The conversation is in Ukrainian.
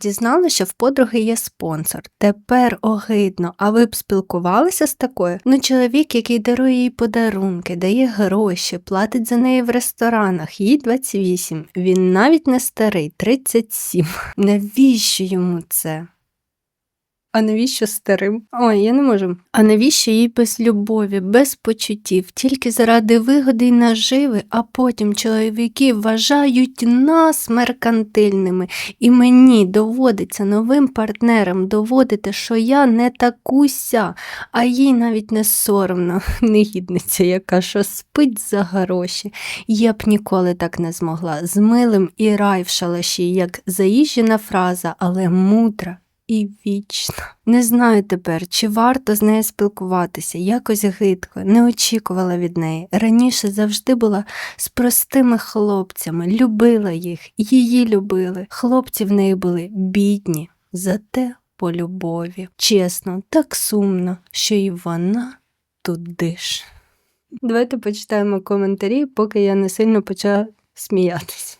Дізнала, що в подруги є спонсор. Тепер огидно. А ви б спілкувалися з такою? Ну, чоловік, який дарує їй подарунки, дає гроші, платить за неї в ресторанах, їй 28. Він навіть не старий, 37. Навіщо йому це? А навіщо старим? Ой, я не можу. А навіщо їй без любові, без почуттів, тільки заради вигоди й наживи, а потім чоловіки вважають нас меркантильними, і мені доводиться новим партнерам доводити, що я не такуся, а їй навіть не соромно, негідниця, яка що спить за гроші. Я б ніколи так не змогла. З милим і рай в шалаші, як заїжджена фраза, але мудра і вічно. Не знаю тепер, чи варто з нею спілкуватися, якось гидко, не очікувала від неї. Раніше завжди була з простими хлопцями, любила їх, її любили. Хлопці в неї були бідні, зате по любові. Чесно, так сумно, що і вона туди ж. Давайте почитаємо коментарі, поки я не сильно почала сміятись.